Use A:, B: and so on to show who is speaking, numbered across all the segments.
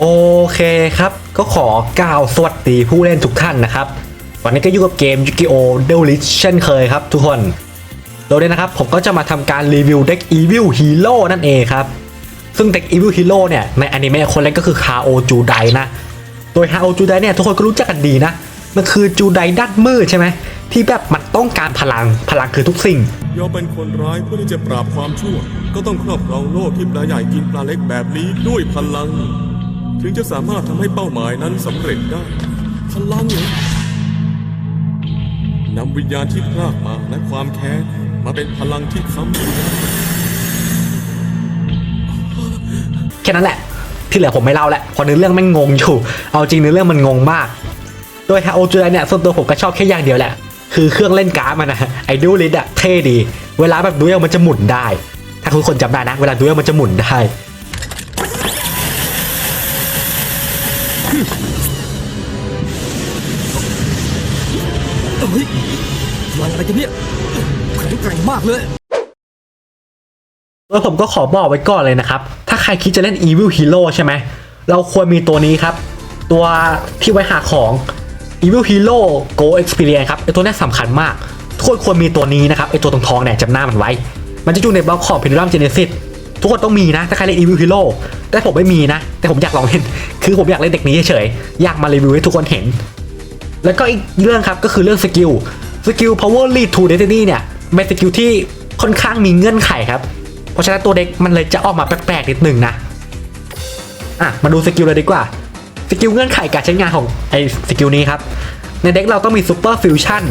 A: โอเคครับ ก็ขอกล่าวสวัสดีผู้เล่นทุกท่านนะครับ วันนี้ก็อยู่กับเกม Yu-Gi-Oh! d e l i s เช่นเคยครับทุกคน โดยนะครับผมก็จะมาทำการรีวิวเด็ก Evil Hero นั่นเองครับ ซึ่งเด็ก Evil Hero เนี่ย ในอนิเมะคนเล่นก็คือ Kao Judai นะ โดย Kao Judai เนี่ย ทุกคนก็รู้จักกันดีนะ มันคือจูไดด้านมืดใช่ไหมที่แบบมันต้องการพลังพลังคือทุกสิ่ง
B: ยอมเป็นคนร้ายเพื่อที่จะปราบความชั่ว ก็ต้องครอบครองโลกที่ปลาใหญ่กินปลาเล็กแบบนี้ด้วยพลัง ถึงจะสามารถทำให้เป้าหมายนั้นสำเร็จได้ พลังเหรอนำวิญญาณที่พรากมาและความแค้นมาเป็นพลังที่ค้ำ
A: แค่นั้นแหละ ที่เหลือผมไม่เล่าแล้วเพราะเนื้อเรื่องมันงงอยู่ เอาจริงเนื้อเรื่องมันงงมาก โดยฮาโอจูไดเนี่ยส่วนตัวผมก็ชอบแค่อย่างเดียวแหละ คือเครื่องเล่นการ์ดมันนะไอ้ดูลิดอะเท่ดี เวลาแบบดูเอลมันจะหมุนได้ ถ้าทุกคนจำได้นะ เวลาดูเอลมันจะหมุนได้
C: เฮ้ยพลังอะไรกันเนี่ยแข็งแกร่งมากเลย
A: แล้วผมก็ขอบอกไว้ก่อนเลยนะครับ ถ้าใครคิดจะเล่น Evil Hero ใช่ไหม เราควรมีตัวนี้ครับ ตัวที่ไว้หาของ Evil Hero Go Experience ครับไอตัวนี้สำคัญมาก ทุกคนควรมีตัวนี้นะครับไอตัวตรงทองเนี่ยจำหน้ามันไว้ มันจะอยู่ในบล็อกของ Pendulum Genesis ทุกคนต้องมีนะ ถ้าใครเล่น Evil Hero แต่ผมไม่มีนะ แต่ผมอยากลองเล่น คือผมอยากเล่นเด็กนี้เฉยๆอยากมารีวิวให้ทุกคนเห็น แล้วก็อีกเรื่องครับก็คือเรื่องสกิลสกิล power lead to destiny เนี่ยเป็นสกิลที่ค่อนข้างมีเงื่อนไขครับ เพราะฉะนั้นตัวเด็กมันเลยจะออกมาแปลกๆนิดหนึ่งนะอะมาดูสกิลเลยดีกว่า สกิลเงื่อนไขการใช้งานของไอ้สกิลนี้ครับ ในเด็กเราต้องมี super fusion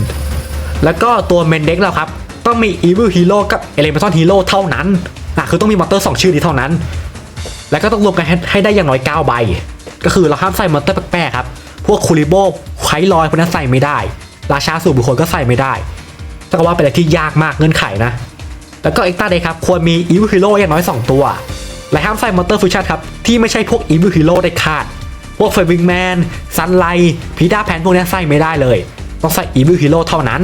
A: แล้วก็ตัวเมนเด็กเราครับ ต้องมี evil hero กับ elemental hero เท่านั้นอะคือต้องมีมอนเตอร์สองชื่อนี้เท่านั้น แล้วก็ต้องรวมกันให้ใหได้อย่างน้อย9ใบ ก็คือเราห้ามใส่มอนเตอร์แปลกๆครับ พวกคูริโบไคลอยพวกนั้นใส่ไม่ได้ ราชาสู่บุคคลก็ใส่ไม่ได้ถ้ากับว่าเป็นอะไรที่ยากมากเงื่อนไขนะ แล้วก็เอ็กต a าเดย์ครับควรมีอีวิ h ฮีโร่อย่างน้อย 2 ตัว และห้ามใส่มอนเตอร์ฟิวชั่นครับที่ไม่ใช่พวกอีวิ h ฮีโร่ได้ขาด พวกเฟวิงแมนซันไลพีดาแพนพวกนี้ใส่ไม่ได้เลย ต้องใส่อีวิ h ฮีโร่เท่านั้น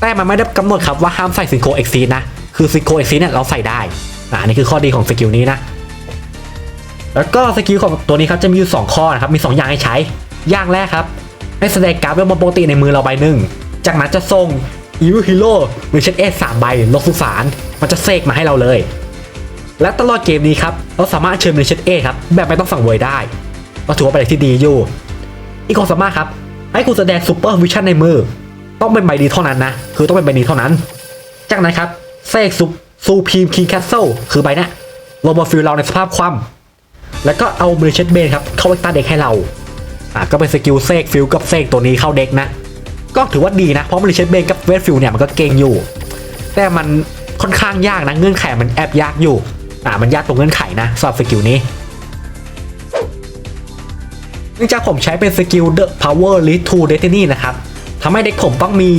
A: แต่มันไม่ได้กำหนดครับว่าห้ามใส่ซิงโคเอ็กซีนะ คือซิงโคเอ็กซีเนี่ยเราใส่ได้อันนี่คือข้อดีของสกิลนี้นะ แล้วก็สกิลของตัวนี้ครับจะมีอยู่ 2 ข้อนะครับ มี 2 อย่างให้ใช้ อย่างแรกครับ ให้แสดงการ์ดเวลบนปกติในมือเราใบหนึ่ง จากนั้นจะส่ง Evil Hero หรือเช็ดเอสสามใบลงสุสานมันจะเสกมาให้เราเลย และตลอดเกมนี้ครับเราสามารถเชิญเช็ดเอครับแบบไม่ต้องสั่งเวยได้ ก็ถือว่าเป็นอะไรที่ดีอยู่ อีกความสามารถครับ ให้คุณแสดงซูเปอร์วิชั่นในมือ ต้องเป็นใบนี้เท่านั้นนะ คือต้องเป็นใบนี้เท่านั้น จากนั้นครับเสกซูซูพีมคิงแคสเซิลคือใบนี้ลงมาฟิลเราในสภาพคว่ำแล้วก็เอามือเช็ดเบนครับเข้าเอ็กตาเด็กให้เราอะก็เป็นสกิลเซกฟิลกับเซกตัวนี้เข้าเด็กนะ ก็ถือว่าดีนะ เพราะมือเช็ดเบนกับเวทฟิลเนี่ยมันก็เก่งอยู่ แต่มันค่อนข้างยากนะเงื่อนไขมันแอบยากอยู่อะมันยากตรงเงื่อนไขนะสำหรับสกิลนี้ เนื่องจากผมใช้เป็นสกิล The Power Lead to Destiny นะครับทำให้เด็กผมต้องมี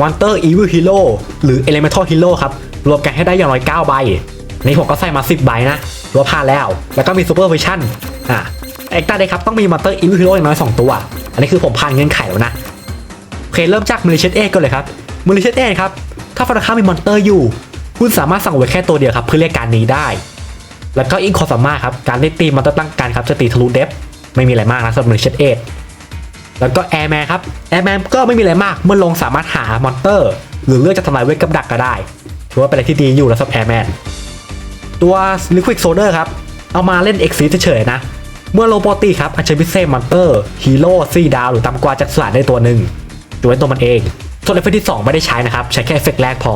A: Monster Evil Hero หรือ Elemental Hero ครับ รวมกันให้ได้อย่างน้อย 9 ใบ ในผมก็ใส่มา 10 ใบนะถือว่าผ่านแล้ว แล้วก็มี Super Vision อะเอ็กตาเด็กครับต้องมี Monster Evil Hero อย่างน้อย 2 ตัว อันนี้คือผมผ่านเงื่อนไขแล้วนะโอเคเริ่มจากมิลิเชตเอก่อนเลยครับมิลิเชตเอครับถ้าฝั่งข้ามมีมอนเตอร์อยู่ คุณสามารถสั่งไว้แค่ตัวเดียวครับเพื่อเรียกการนี้ได้ แล้วก็อีกความสามารถครับการได้ตีมอนเตอร์ตั้งการครับจะตีทะลุเดฟ ไม่มีอะไรมากนะสำหรับมิลิเชตเอแล้วก็แอร์แมนครับแอร์แมนก็ไม่มีอะไรมากเมื่อลงสามารถหามอนเตอร์ หรือเลือกจะทำลายเวทกับดักก็ได้ถือว่าเป็นอะไรที่ดีอยู่แล้วสำหรับแอร์แมนตัว Liquid Soldier ครับ เอามาเล่น X ซีเฉยๆนะ เมื่อโลโปตีครับอาจจะพิเศษมอนเตอร์ฮีโร่ซีดาวหรือตำกว่าจากสลัดได้ตัวหนึ่งตัวเป็นตัวมันเองส่วนเอฟเฟกที่ 2 ไม่ได้ใช้นะครับ ใช้แค่เอฟเฟกแรกพอ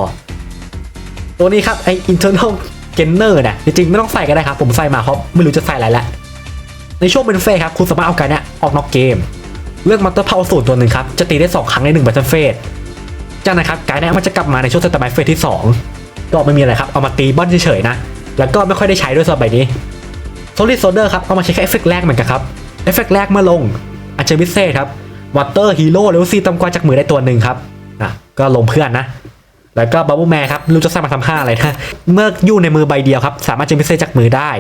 A: ตัวนี้ครับไอ internal gainer เนี่ยจริงๆ ไม่ต้องใส่ก็ได้ครับ ผมใส่มาเพราะไม่รู้จะใส่อะไรละ ในช่วงเป็นเฟสครับคุณสามารถเอาการเนี้ยออกนอกเกม เลือกมอนเตอร์เพาสูตรตัวหนึ่งครับจะตีได้ 2 ครั้งใน1บัตเทิลเฟสจากนั้นครับการเนี้ยมันจะกลับมาในช่วงสเตาร์ทเฟสที่ 2 ก็ไม่มีอะไรครับเอามาตีบ้อนเฉยๆนะแล้วก็ไม่ค่อยได้ใช้ด้วยสำหรับใบนี้โซลิดโซเดอร์ครับเอามาใช้แค่เอฟเฟกต์แรกเหมือนกันครับเอฟเฟกต์แรกเมื่อลงอาจจะพิเศษครับวอเตอร์ฮีโร่เลเวลซีต่ำกว่าจากมือได้ตัวหนึ่งครับอะก็ลงเพื่อนนะแล้วก็บับเบิลแมนครับรู้จะสร้างมาทำห้าอะไรนะเมื่ออยู่ในมือใบเดียวครับ สามารถจะพิเศษจากมือได้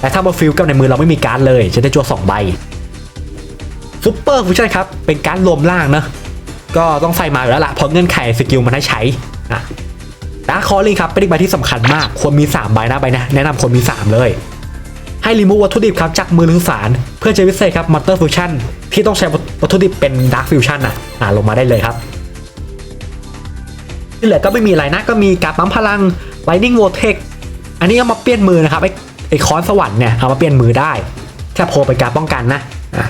A: แต่ถ้าบนฟิลกับในมือเราไม่มีการ์ดเลยจะได้จั่วสองใบซูเปอร์ฟูชั่นครับ เป็นการดรวมล่างนะก็ต้องใส่มาอยู่แล้วล่ะเพราะเงื่อนไขสกิลมันให้ใช้อะดาร์คคอร์ลิงครับเป็นอีกใบที่สำคัญมาก ควรมี 3 ใบนะใบนะ แนะนำควรมี 3 เลย ให้รีมูฟวัตถุดิบครับจากมือลูกสาร เพื่อจะพิเศษครับมอนเตอร์ฟิวชั่นที่ต้องใช้วัตถุดิบเป็นดาร์ f ฟิวชั่นอะอ่าลงมาได้เลยครับที่เหลือก็ไม่มีอะไรนะก็มีการปั๊มพลัง Lightning v o r t e x อันนี้เอามาเปลี่ยนมือนะครับไอ้ ไอ้ค้อนสวรรค์เนี่ยเอามาเปลี่ยนมือได้แค่โพลเป็นการป้องกันนะอะ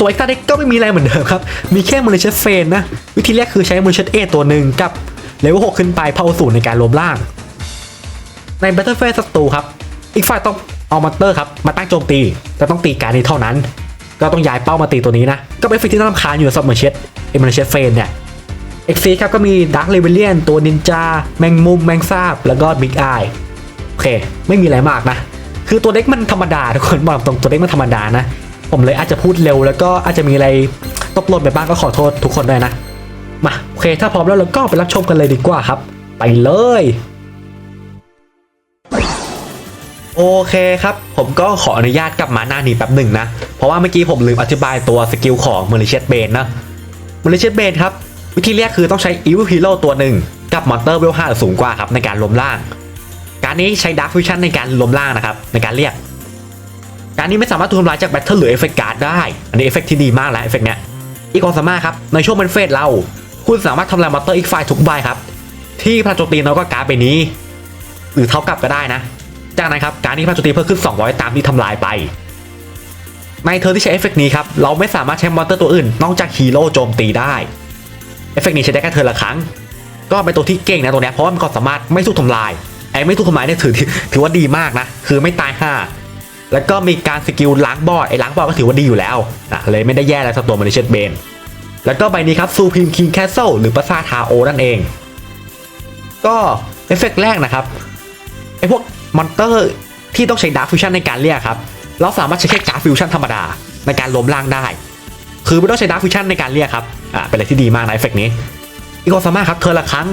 A: ตัวเอ็กซ์ตาเด็กก็ไม่มีอะไรเหมือนเดิมครับ มีแค่มูลเชสเฟนนะ วิธีแรกคือใช้มูลเชสเอตัวหนึ่งกับเลเวล6ขึ้นไปเผาสูตรในการรวมร่าง ใน Battle Phase ศัตรูครับ อีกฝ่ายต้องเอามอนเตอร์ครับ มาตั้งโจมตี แต่ต้องตีการนี้เท่านั้น ก็ต้องย้ายเป้ามาตีตัวนี้นะ ก็เป็นฟิกที่น่ารำคาญอยู่สำหรับมูลเชสเอมูลเชสเฟนเนี่ยเอ็กซีครับก็มีดักเลเวเลียนตัวนินจาแมงมุมแมงซาบแล้วก็บิ๊กไอโอ เค ไม่มีอะไรมากนะ คือตัวเด็กมันธรรมดาทุกคนบอกตรงตัวเด็กมันธรรมดานะ ผมเลยอาจจะพูดเร็วแล้วก็อาจจะมีอะไรตกหล่นไปบ้างก็ขอโทษทุกคนด้วยนะ มาโอเค ถ้าพร้อมแล้วเราก็ไปรับชมกันเลยดีกว่าครับ ไปเลย โอเคครับ ผมก็ขออนุญาตกลับมาหน้านี้แป๊บหนึ่งนะ เพราะว่าเมื่อกี้ผมลืมอธิบายตัวสกิลของเมอริเชตเบนนะมอริเชตเบนครับวิธีแรกคือต้องใช้ Evil Hero ตัวหนึ่งกับมอนเตอร์เวลหรือสูงกว่าครับในการล้มล่าง การนี้ใช้ Dark Fusion ในการล้มล่างนะครับในการเรียก การนี้ไม่สามารถถูกทำลายจากแบตเทิลหรือเอฟเฟกต์การ์ดได้ อันนี้เอฟเฟกต์ที่ดีมากแล้วเอฟเฟกต์เนี้ยอีกความสามารถครับในช่วงมันเฟสเรา คุณสามารถทำลายมอนเตอร์อีกฝ่ายทุกใบครับ ที่พลังโจมตีน้อยกว่าการ์ดใบนี้ หรือเท่ากับก็ได้นะ จากนั้นครับการนี้พลังโจมตีเพิ่มขึ้น 200 ตามที่ทำลายไป ในเทอที่ใช้เอฟเฟกต์นี้ครับเราไม่สามารถใช้มอนเตอร์ตัวอื่น นอกจากฮีโร่โจมตีได้เอฟเฟกต์นี้ใช้ได้แค่เทอละครั้ง ก็เป็นตัวที่เก่งนะตัวเนี้ยเพราะว่ามันก็สามารถไม่สู้ทำลาย ไอ้ไม่สู้ทำลายเนี่ยถือถือว่าดีมากนะ คือไม่ตายห่าแล้วก็มีการสกิลล้างบอดไอ้ล้างบอดก็ถือว่าดีอยู่แล้วนะเลยไม่ได้แย่อะไรสำหรับตัวมาริเชตเบนแล้วก็ใบนี้ครับซูพิมคิงแคสเซิลหรือปราสาททาโอนั่นเอง ก็เอฟเฟกต์แรกนะครับไอ้พวกมอนเตอร์ที่ต้องใช้ดาร์ฟิวชั่นในการเรียกครับ เราสามารถใช้แค่การฟิวชั่นธรรมดาในการล้มล่างได้ คือไม่ต้องใช้ดาร์ฟิวชั่นในการเรียกครับ อ่า เป็นอะไรที่ดีมากนะเอฟเฟกต์นี้ อีกความสามารถครับเธอละครั้ง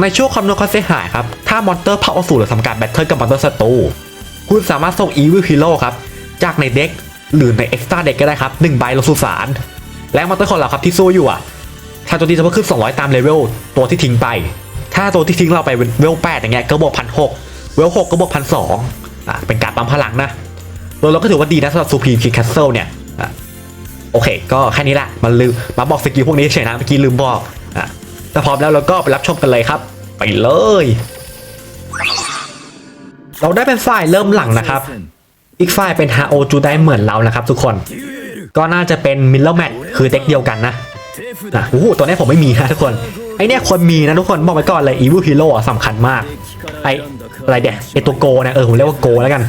A: ในช่วงคำนวณความเสียหายครับ ถ้ามอนเตอร์เผาอสูรหรือทำการแบทเทิลกับมอนเตอร์ศัตรูคุณสามารถส่ง Evil Hero ครับ จากในเด็กหรือใน Extra เด็กก็ได้ครับ1ใบลงสู่สารและมอนเตอร์ของเราครับที่สู้อยู่อะถ้าตัวที่จะเพิ่มขึ้น 200 ตามเลเวลตัวที่ทิ้งไป ถ้าตัวที่ทิ้งเราไปเป็นเวล8อย่างเงี้ยก็บวกพันหกเวล6ก็บวกพันสองอะเป็นการปั๊มพลังนะโดยเราก็ถือว่าดีนะสำหรับซูพรีมคิดแคสเซิลเนี่ยอะโอเค ก็แค่นี้แหละมันลืมมาบอกสกิลพวกนี้เฉยนะเมื่อกี้ลืมบอก ถ้าพร้อมแล้วเราก็ไปรับชมกันเลยครับ ไปเลย เราได้เป็นฝ่ายเริ่มหลังนะครับ อีกฝ่ายเป็นฮาโอจูได้เหมือนเรานะครับ ทุกคน ก็น่าจะเป็นมิลเลอร์แมทคือเด็กเดียวกันนะนะโอ้โหตัวนี้ผมไม่มีนะทุกคน ไอเนี่ยคนมีนะทุกคนบอกไว้ก่อนเลย Evil Hero อ่สำคัญมาก ไออะไรเดี๋ยไอตัวโกเนี่ยเออผมเรียกว่าโกแล้วกัน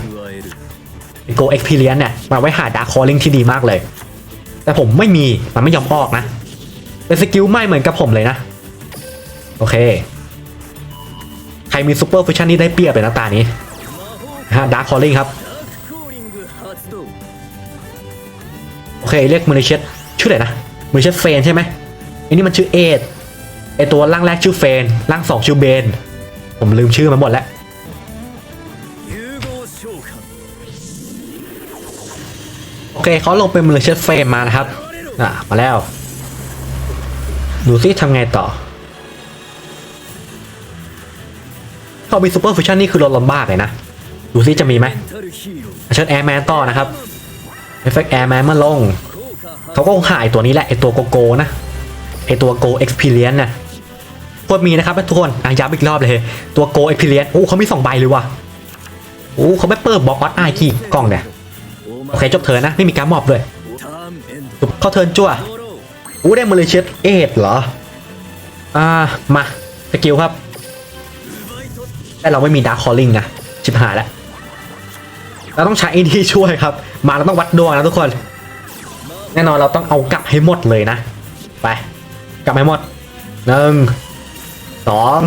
A: ไอโก Experience เนี่ยมาไว้หาดาร์คคอลลิงที่ดีมากเลย แต่ผมไม่มีมันไม่ยอมออกนะ เป็นสกิลไม่เหมือนกับผมเลยนะ โอเค ใครมีซูเปอร์ฟิชชั่นนี่ได้เปรียบเลยนะตานี้ฮะดาร์คคอลลิงครับ โอเค เรียกมูนิเชตชื่ออะไรนะมูนิเชตเฟนใช่ไหมอันนี้มันชื่อเอดไอตัวร่างแรกชื่อเฟนร่างสองชื่อเบน ผมลืมชื่อมาหมดแล้วโอเคเขาลงเป็นมูนิเชตเฟนมานะครับ อะ มาแล้ว ดูซิทำไงต่อ เขามีซูเปอร์ฟิชชั่นนี่คือลดลำบากเลยนะ ดูซิจะมีไหมเชิญแอร์แมนต่อนะครับเอฟเฟกต์แอร์แมนมาลง เขาก็คงหายตัวนี้แหละไอตัวโกโก้นะไอตัวโกเอ็กซ์เพรียนนะควรมีนะครับทุกคนอะย้ำอีกรอบเลย ตัวโกเอ็กซ์เพรียนโอ้เขามีสองใบเลยว่ะโอ้เขาไม่เปิดบล็อกออสไอกี่กล่องเนี่ยโอเคจบเทินนะไม่มีการมอบด้วยเข้าเทิร์นจั่วอู้ได้มาเลยเช็ดเอ็ดเหรอ อ่ามาสกิลครับ แต่เราไม่มีดาร์คคอลลิงนะชิบหายแล้วเราต้องใช้ไอ้นี่ช่วยครับ มาเราต้องวัดดวงนะทุกคน แน่นอนเราต้องเอากลับให้หมดเลยนะ ไป กลับให้หมดหนึ่งสอง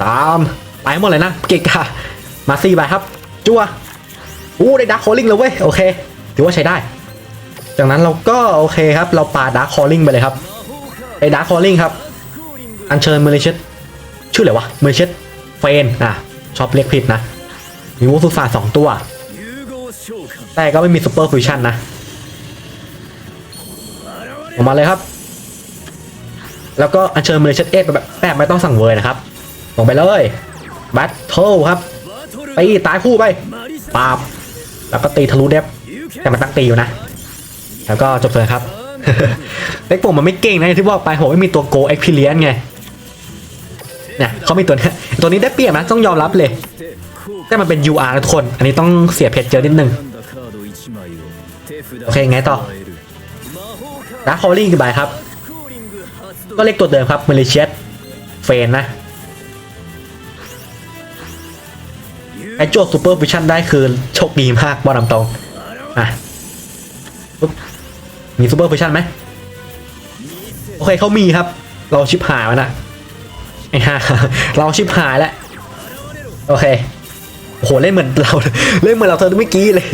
A: สามไปหมดเลยนะ เก่งค่ะมาสี่ใบครับ จั่วอู้ได้ดักคอลลิงเลยเว้ย โอเค ถือว่าใช้ได้ จากนั้นเราก็โอเคครับ เราปาดักคอลลิงไปเลยครับไอ้ดักคอลลิงครับ อัญเชิญเมอริเชตชื่ออะไรวะเมอริเชต ฟนอะชอบเรียกผิดนะ มีวูสุสาสองตัว แต่ก็ไม่มีซูเปอร์ฟิวชั่นนะออกมาเลยครับ แล้วก็อัญเชิญเมอริเชตเอฟแบบแบบไม่ต้องสั่งเวอร์นะครับ ลงไปเลยแบทเทิลครับไปตายคู่ไปปาบ แล้วก็ตีทะลุเดฟแต่มันตั้งตีอยู่นะ แล้วก็จบเลยครับเด็กผมมันไม่เก่งนะที่บอกไปผมไม่มีตัวโกเอ็กพิเลียนไง เนี่ยเขามีตัวนี้ตัวนี้ได้เปรียบนะต้องยอมรับเลย แต่มันเป็น UR ทุกคน อันนี้ต้องเสียเพชรเยอะนิดนึง โอเคไงต่อดาร์คฮอลลี่กี่ใบครับ ก็เลขตัวเดิมครับเมลิเชียสเฟนนะไอโจซูเปอร์ฟิชชั่นได้คือโชคดีมากบอลนำตรงอะมีซูเปอร์ฟิชชั่นไหมโอเคเขามีครับ เราชิปหายแล้วนะ ไอ้ห่าเราชิปหายแล้วโอเคโหเล่นเหมือนเราเล่นเหมือนเราเธอเมื่อกี้เลย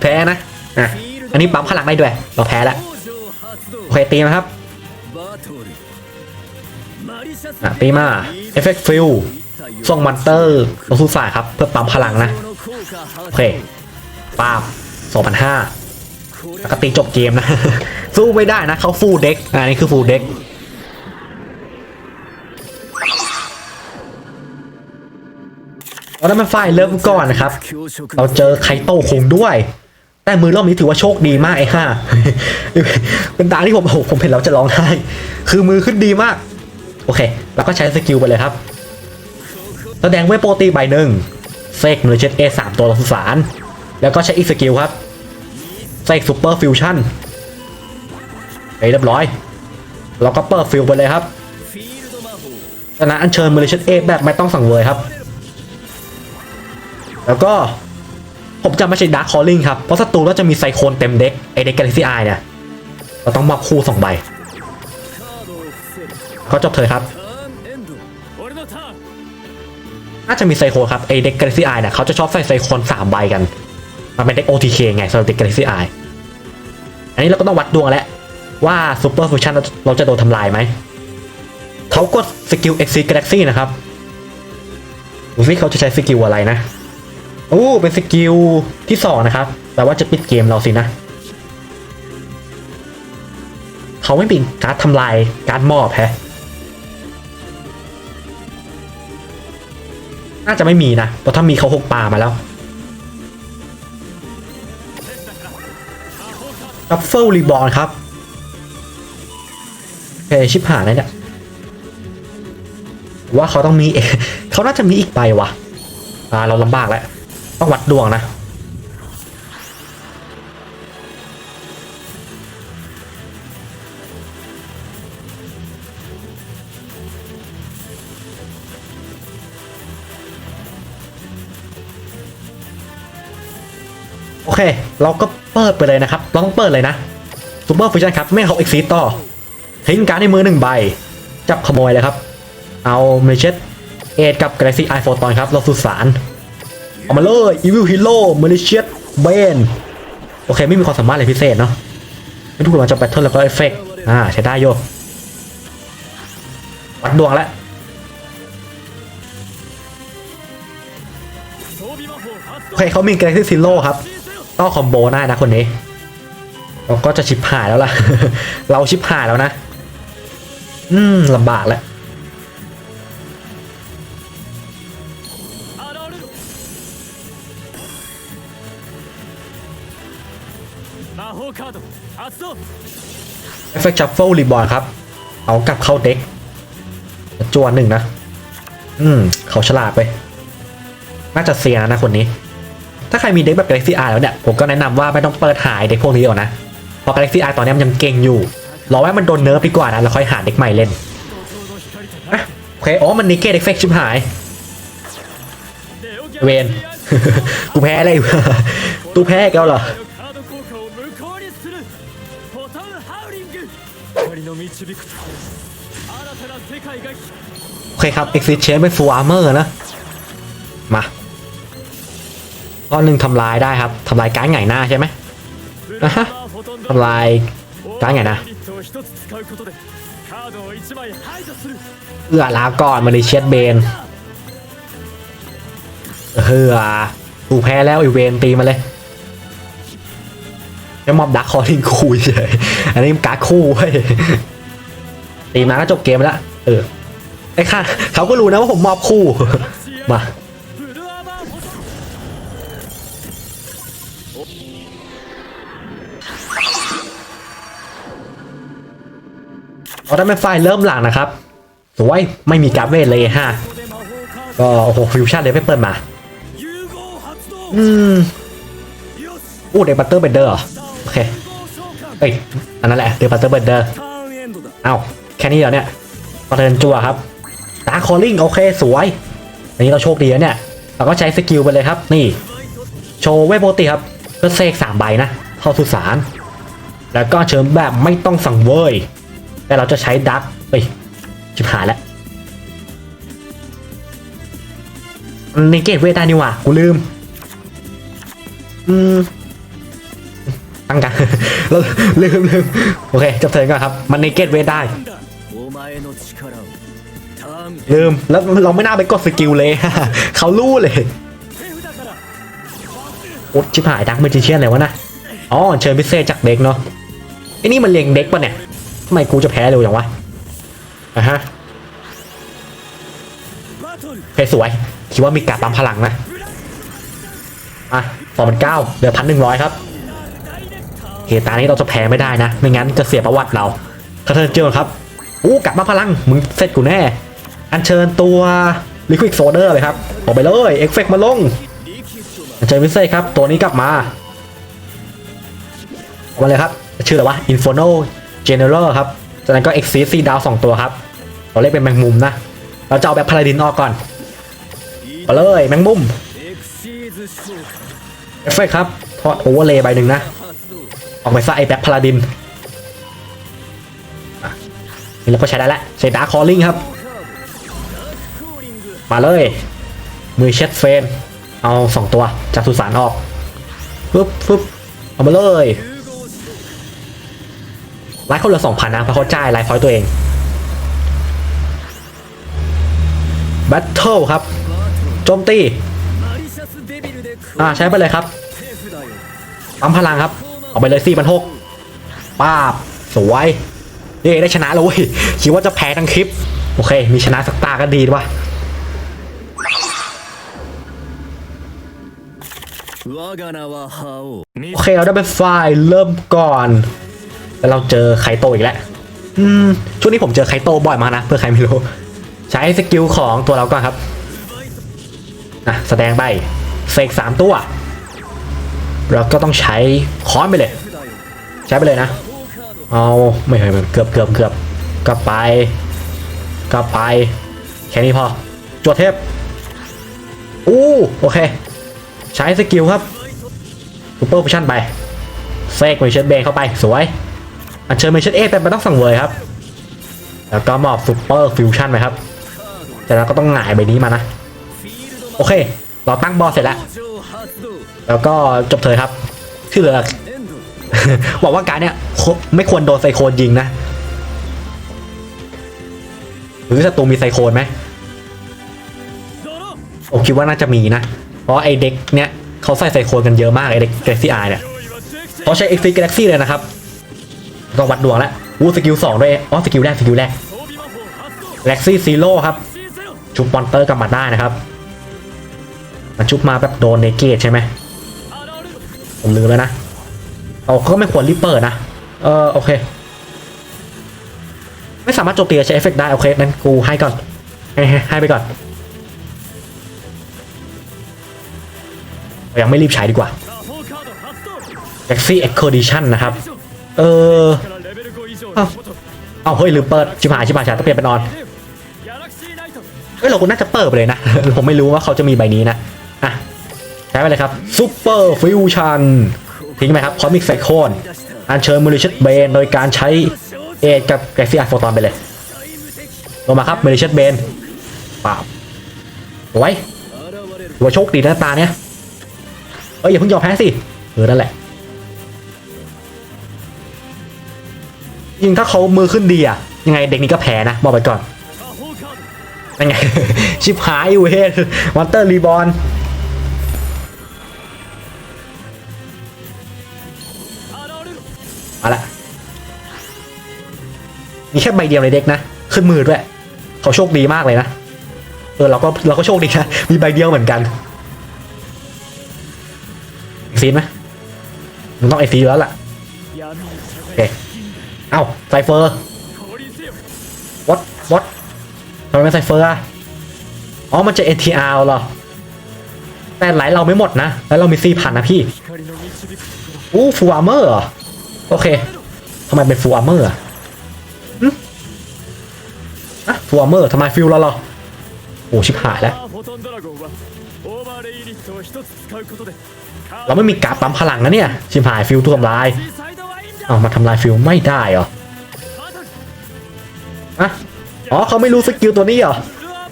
A: แพ้นะอะอันนี้ปั๊มพลังได้ด้วย เราแพ้แล้วโอเคตีมาครับตีมาเอฟเฟกต์ฟิลส่งมอนเตอร์ลงสู่สายครับ เพื่อปั๊มพลังนะ โอเคปาบ2,500แล้วก็ตีจบเกมนะ สู้ไม่ได้นะเขาฟูลเด็กอ่านี่คือฟูลเด็ก เราได้มาฝ่ายเริ่มก่อนนะครับ เราเจอไคโต้คงด้วย แต่มือรอบนี้ถือว่าโชคดีมากไอ้ห่าเป็นตาที่ผมโอ้โหผมเห็นแล้วจะร้องไห้ คือมือขึ้นดีมาก โอเค แล้วก็ใช้สกิลไปเลยครับ แสดงเวทโปรตีใบหนึ่งเซกเนื้อเช็ดเอสามตัวลงสุสานแล้วก็ใช้อีกสกิลครับเซกซูเปอร์ฟิวชั่นเรียบร้อยเราก็เปิดฟิลไปเลยครับจากนั้นอัญเชิญเมลิเชตเอแบบไม่ต้องสั่งเวยครับ แล้วก็ผมจะไม่ใช่ดาร์คคอลลิงครับ เพราะศัตรูก็จะมีไซโคนเต็มเด็กไอเด็กกาลิซี่ไอเนี่ยเราต้องมอบคู่สองใบ ก็จบเถอครับ น่าจะมีไซโคนครับไอเด็กกาลิซี่ไอเนี่ยเขาจะชอบใส่ไซโคนสามใบกัน มันเป็นเด็ก OTK ไงสำหรับเด็กกาลิซี่ไออันนี้เราก็ต้องวัดดวงแล้วว่าซูเปอร์ฟิวชั่นเราจะโดนทำลายไหม เขากดสกิล Exit Galaxy นะครับดูสิเขาจะใช้สกิลอะไรนะ อ้เป็นสกิลที่สองนะครับแปลว่าจะปิดเกมเราสินะเขาไม่มีการดทำลายการดมอบแฮะน่าจะไม่มีนะ เพราะถ้ามีเขาหกปลามาแล้วดับเฟิลรีบอลครับโอเคชิบหายเนี่ยว่าเขาต้องมี เขาน่าจะมีอีกใบวะอ่าเราลำบากแล้ว ต้องวัดดวงนะ โอเค เราก็เปิดไปเลยนะครับ เราต้องเปิดเลยนะซูเปอร์ฟิชชั่นครับไม่เขาเอ็กซิสต่อ ทิ้งการดในมือหนึ่งใบ จับขโมยเลยครับ เอาเมเชตเอ็ดกับกาแล็กซี่ไอโฟตอนครับ เราสุสาน เอามาเลยอีวิลฮีโร่เมลิเชียตเบนโอเคไม่มีความสามารถอะไรพิเศษเนาะไม่ทุกคนมาจะแบทเทิลแล้วก็เอฟเฟกต์อ่าใช้ได้โยวัดดวงแล้วโอเคเขามี Galaxy Zero ครับต้องคอมโบได้นะคนนี้เราก็จะชิปหายแล้วล่ะ เราชิปหายแล้วนะ อืมลำบากแล้ว เอฟเฟกต์ชัฟเฟิลรีบอร์ครับ เอากลับเข้าเด็กจวนหนึ่งนะ อืม เขาฉลาดไป น่าจะเสียนะคนนี้ ถ้าใครมีเด็กแบบ Galaxy R แล้วเนี่ย ผมก็แนะนำว่าไม่ต้องเปิดหายเด็กพวกนี้ก่อนนะเพราะ Galaxy R ตอนนี้มันยังเก่งอยู่ รอไว้มันโดนเนิร์ฟดีกว่านะ แล้วค่อยหาเด็กใหม่เล่นอะโอเคอ๋อมันนิเกตเอฟเฟกต์ชิบหาย เวนกูแพ้อะไร ตูแพ้อีกแล้วเหรอ โอเคครับ exit chain เป็น Full Armor นะ มาก้อนหนึ่งทำลายได้ครับทำลายการ์ดไงหน้าใช่ไหมนะฮะทำลายการ์ดไงนะเอื้อลาก่อนมาดิเช็ดเบนเฮือถูกแพ้แล้วอีเวนตีมาเลย จะมอบดักคอริงคูเฉยอันนี้การ์คู่เว้ยตีมาก็จบเกมแล้วเออไอ้ข้าเขาก็รู้นะว่าผมมอบคู่มาเราได้เม่ไฟเริ่มหลังนะครับสวยไม่มีการเวทเลยฮะก็โอ้โหฟิวชั่นเลยไมเปิดมา อืมอู้เด็กบัตเตอร์เบนเดอร์ โอเค เอ้ยอันนั้นแหละเดือปัตเตอร์เบิร์ดเดอร์เอ้าแค่นี้เหรอเนี่ยประเทินจัวครับตาคอลลิ่งโอเคสวย อันนี้เราโชคดีแล้วเนี่ย เราก็ใช้สกิลไปเลยครับ นี่ โชว์เวทโปรตีครับก็เซกสามใบนะ เข้าสุสาน แล้วก็เชิญแบบไม่ต้องสั่งเว้ย แต่เราจะใช้ดักเอ้ยชิบหายแล้วในเกตเวทได้นี่ว่ะกูลืม อืมั้งใจเราลืมลืมโอเคจบเทิร์นก่อนครับ มันในเกตเวทได้ ลืม แล้วเราไม่น่าไปกดสกิลเลย เขารู้เลยโอ๊ชิบหายดักเมจิเชียนไลยวะนะ อ๋อ เชิญพิเศษจากเด็กเนาะไอ้นี่มันเลียงเด็กปะเนี่ยทำไมกูจะแพ้เร็วอย่างวะอะฮะเพสวย คิดว่ามีการตามพลังนะอะสองพันเก้าเหลือพันหนึ่งร้อยครับ เหตุการณ์นี้เราจะแพ้ไม่ได้นะ ไม่งั้นจะเสียประวัติเราคาเทอร์เจอครับอู้กลับมาพลัง มึงเสร็จกูแน่ อันเชิญตัวลิควิดโซเดอร์เลยครับออกไปเลยเอฟเฟกมาลง อันเชิญวิเศษครับ ตัวนี้กลับมาออกมาเลยครับ ชื่ออะไรวะอินฟ n โนเจเนอเรอร์ครับ จากนั้นก็เอ็กซีซีดาวสองตัวครับเราเรียกเป็นแมงมุมนะ เราจะเอาแบบพลาดินออกก่อนไปเลยแมงมุมเอฟเฟกครับทอดโอเวอร์เลย์ใบหนึ่งนะ ออกไปซะไอแบ็คพลาดินนี่เราก็ใช้ได้แล้วใช้ดาร์คอลลิงครับ มาเลย มือเช็ดเฟน เอาสองตัวจากสุสานออกปึ๊บปึ๊บเอามาเลยไลฟ์เขาเลยสองพันนะเพราะเขาจ่ายไลฟ์พอยตัวเองแบทเทิลครับโจมตีอ่าใช้ไปเลยครับปั๊มพลังครับ เอาไปเลยสี่พันหกป้าบ สวยนี่ได้ชนะแล้วเว้ยคิดว่าจะแพ้ทั้งคลิป โอเค มีชนะสักตาก็ดีวะโอเคเราได้ไป็นฝ่ายเริ่มก่อน แล้วเราเจอไคโตอีกแล้วช่วงนี้ผมเจอไคโตบ่อยมากนะ เพื่อใครไม่รู้ ใช้สกิลของตัวเราก่อนครับนะแสดงใบเสกสามตัว เราก็ต้องใช้ค้อนไปเลย ใช้ไปเลยนะ เอาไม่ไม่เกือบเกือบเกือบกลับไปกลับไป แค่นี้พอจวดเทพอู้โอเค ใช้สกิลครับซูเปอร์พิชั่นไปเซกเมเชนเบงเข้าไปสวย อันเชิญเมเชนเอแต่ม่ต้องสั่งเวยครับ แล้วก็มอบซูเปอร์ฟิวชั่นไปครับ แต่เราก็ต้องหงายใบนี้มานะ โอเค เราตั้งบอสเสร็จแล้ว แล้วก็จบเธอครับ ที่เหลือบอกว่าการเนี่ยไม่ควรโดนไซโคนยิงนะ หรือศัตรูมีไซโคนไหมผมคิดว่าน่าจะมีนะ เพราะไอเด็กเนี่ยเขาใส่ไซโคนกันเยอะมากไอเด็กแกล็
C: กซี่ไอเนี่ย
A: เขาใช้เอ็กซ์แกล็กซี่เลยนะครับต้องวัดดวงแล้ววูสกิลสองด้วยอ๋อสกิลแรกสกิลแรก
C: แล็กซี่ซี
A: โร่ครับ ชุบมอนเตอร์กลับมาได้นะครับมาชุบมาแบบโดนเนเกตใช่ไหม ผมลืมแล้วนะเขาก็ไม่ควรรีบเปิดนะ เออโอเค ไม่สามารถโจมตีใช้เอฟเฟกได้ โอเคนั้นกูให้ก่อน ให้ให้ไปก่อนยังไม่รีบใช้ดีกว่า Taxi Expedition นนะครับ เออเอาเฮ้ยลืมเปิด ชิบหายชิบหายชาต้องเปลี่ยนไปนอน เฮ้ยเราก็น่าจะเปิดเลยนะ ผมไม่รู้ว่าเขาจะมีใบนี้นะ ช้ไปเลยครับซูเปอร์ฟิวชั่นทิ้งไปครับคอมิกไซคอนอันเชิญมูลิชเบนโดยการใช้เอทกับแกลซิอาร์โฟตอนไปเลยลงมาครับมูลิชเบนปราบไว้ตัวโชคดีหน้าตาเนี้ยเอ้ยอย่าเพิ่งยอมแพ้สิเออนั่นแหละยิงถ้าเขามือขึ้นดีอะยังไงเด็กนี้ก็แพ้นะบอกไปก่อนยังไงชิบหายอยู่เฮดมอนเตอร์รีบอล มาละมีแค่ใบเดียวเลยเด็กนะ ขึ้นมือด้วย เขาโชคดีมากเลยนะ เออเราก็เราก็โชคดีนะ มีใบเดียวเหมือนกันซีนไหมมันต้องไอซีแล้วล่ะ โอเค เอาไซเฟอร์
C: วอตว
A: อตทำไมไม่ไซเฟอร์อะอ๋อ มันจะเอทีอาร์เหรอ แต่ไหลเราไม่หมดนะ แล้วเรามีสี่พันนะพี่ อู้ฟูอาร์เมอร์เหร โอเคทำไมเป็นฟูลอาร์เมอร์อะอะฟูลอาร์เมอร์ทำไมฟิลเราหรอโอ้ชิบหายแล้ว เราไม่มีกาปั๊มพลังนะเนี่ย ชิบหายฟิลทุ่มลาย เอามาทำลายฟิลไม่ได้เหรออะอ๋อเขาไม่รู้สกิลตัวนี้เหรอ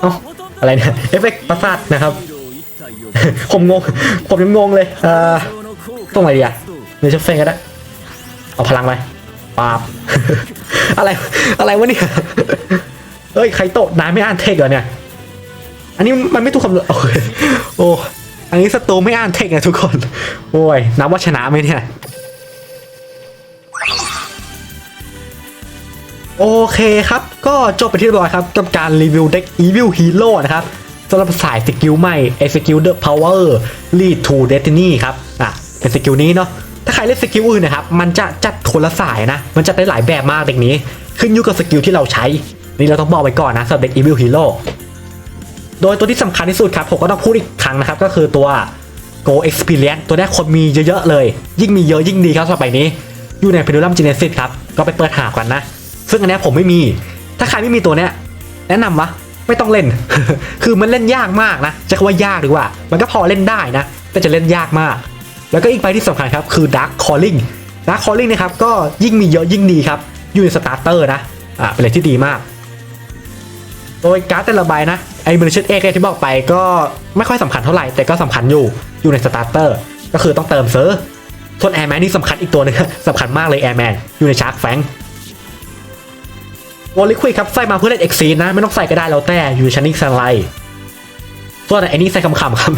A: เอาอะไรเนี่ยเอฟเฟกต์ประสาทนะครับผมงง ผมยังงงเลยอ่าตรงไหนดีอะเดี๋ยวจะเฟงกันนะ เอาพลังไปปาบ อะไร อะไรวะเนี่ย เฮ้ย ใครโตะนายไม่อ่านเทคเหรอเนี่ย อันนี้มันไม่ถูกคำนวณโอ้ยโอ้ อันนี้สตูไม่อ่านเทคนะทุกคน โอ้ย นับว่าชนะไหมเนี่ย โอเคครับ ก็จบไปที่เรียบร้อยครับ กับการรีวิวเด็ก Evil Hero นะครับสำหรับสายสกิลใหม่ e x e c u t e Power Lead to Destiny ครับ อะ เป็นสกิลนี้เนาะ ถ้าใครเล่นสกิลอื่นนะครับ มันจะจัดคนละสายนะ มันจะได้หลายแบบมากเด็กนี้ ขึ้นอยู่กับสกิลที่เราใช้ นี่เราต้องบอกไว้ก่อนนะสำหรับเด็ก Evil Hero โดยตัวที่สำคัญที่สุดครับ ผมก็ต้องพูดอีกครั้งนะครับ ก็คือตัว Go Experience ตัวนี้คนมีเยอะๆเลย ยิ่งมีเยอะยิ่งดีครับสำหรับใบนี้ อยู่ใน Pendulum Genesis ครับ ก็ไปเปิดหากันนะ ซึ่งอันนี้ผมไม่มี ถ้าใครไม่มีตัวเนี้ยแนะนำวะไม่ต้องเล่น คือมันเล่นยากมากนะจะคำว่ายากดีกว่า มันก็พอเล่นได้นะ แต่จะเล่นยากมาก แล้วก็อีกใบที่สำคัญครับคือ Dark Calling Dark Calling นะครับก็ยิ่งมีเยอะยิ่งดีครับ อยู่ในสตาร์เตอร์นะอ่าเป็นอะไรที่ดีมาก โดยการ์ดแต่ละใบนะไอ้เมอร์เชเอ็กที่บอกไปก็ไม่ค่อยสำคัญเท่าไหร่ แต่ก็สำคัญอยู่อยู่ในสตาร์เตอร์ก็คือต้องเติมเซอร์ส่วนแอร์แมนนี่สำคัญอีกตัวหนึงสำคัญมากเลยแอร์แมนอยู่ในชาร์กแฟงวอลลิควิดครับใส่มาเพื่อเล่นเอ็กซีนะไม่ต้องใส่ก็ได้แล้วแต่อยู่ในชันนิ่งซันไลส่วนไอ้นี่ใส่คำๆครับ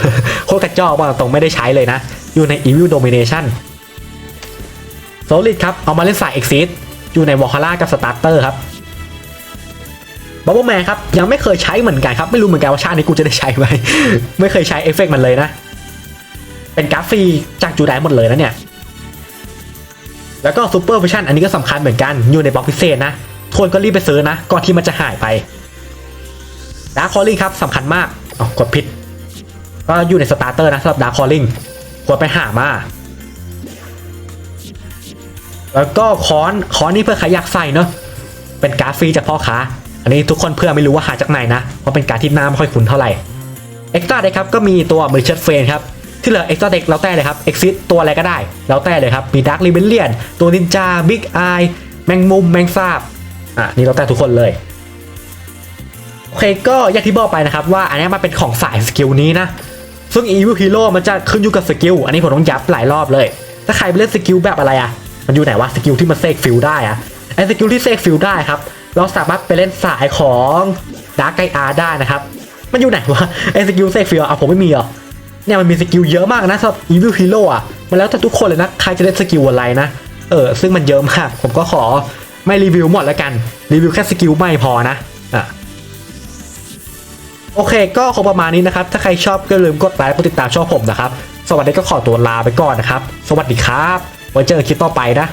A: โคตรกระจอกบอกตรงไม่ได้ใช้เลยนะ อยู่ใน Evil Domination โซลิดครับเอามาเล่นสายเอ็กซีอยู่ในวอลคาร่ากับสตาร์เตอร์ครับบับเบิลแมนครับยังไม่เคยใช้เหมือนกันครับ ไม่รู้เหมือนกันว่าชาตินี้กูจะได้ใช้ไหมไม่เคยใช้เอฟเฟกต์มันเลยนะ เป็นกราฟฟรีจากจูไดหมดเลยนะเนี่ย แล้วก็ซูเปอร์วิชั่นอันนี้ก็สำคัญเหมือนกัน อยู่ในบล็อกพิเศษนะทวนก็รีบไปซื้อนะ ก่อนที่มันจะหายไปดาร์คคอลลิงครับสำคัญมากอ๋อกดผิด ก็อยู่ในสตาร์เตอร์นะสำหรับดาร์คคอลลิง ควรไปหามา แล้วก็ค้อนค้อนนี่เพื่อใครอยากใส่เนอะเป็นการ์ดฟรีจากพ่อค้า อันนี้ทุกคนเพื่อไม่รู้ว่าหาจากไหนนะเพราะเป็นการดที่น้าไม่ค่อยคุ้นเท่าไหร่เอ็กซ์ตร้าเด็กครับก็มีตัวม r ริเช r ร์เฟรนครับที่เหลือเอ็กซ์ตร้าเด็กแล้วแต่เลยครับเอ็กซิสตัวอะไรก็ได้แล้วแต่เลยครับมีดาร์ r ลิเบเลียนตัวนินจาบิ๊กไอแมงมุมแมงสาบอะนี่แล้วแต่ทุกคนเลยโอเคก็อย่างที่บอกไปนะครับว่าอันนี้มันเป็นของสายสกิลนี้นะ ซึ่ง Evil Hero มันจะขึ้นอยู่กับสกิล อันนี้ผมต้องย้ำหลายรอบเลย ถ้าใครไปเล่นสกิลแบบอะไรอะมันอยู่ไหนวะสกิลที่มันเซกฟิลได้อะไอสกิลที่เซกฟิลได้ครับ เราสามารถไปเล่นสายของดาร์กไกอาได้นะครับ มันอยู่ไหนวะไอสกิลเซกฟิลอะผมไม่มีหรอเนี่ยมันมีสกิลเยอะมากนะสำหรับ Evil Hero อะมันแล้วแต่ทุกคนเลยนะใครจะเล่นสกิลอะไรนะเออซึ่งมันเยอะมากผมก็ขอไม่รีวิวหมดแล้วกันรีวิวแค่สกิลไม่พอนะ โอเค ก็คงประมาณนี้นะครับ ถ้าใครชอบก็อย่าลืมกดไลค์กดติดตามช่องผมนะครับ สวัสดีก็ขอตัวลาไปก่อนนะครับ สวัสดีครับ ไว้เจอกันคลิปต่อไปนะ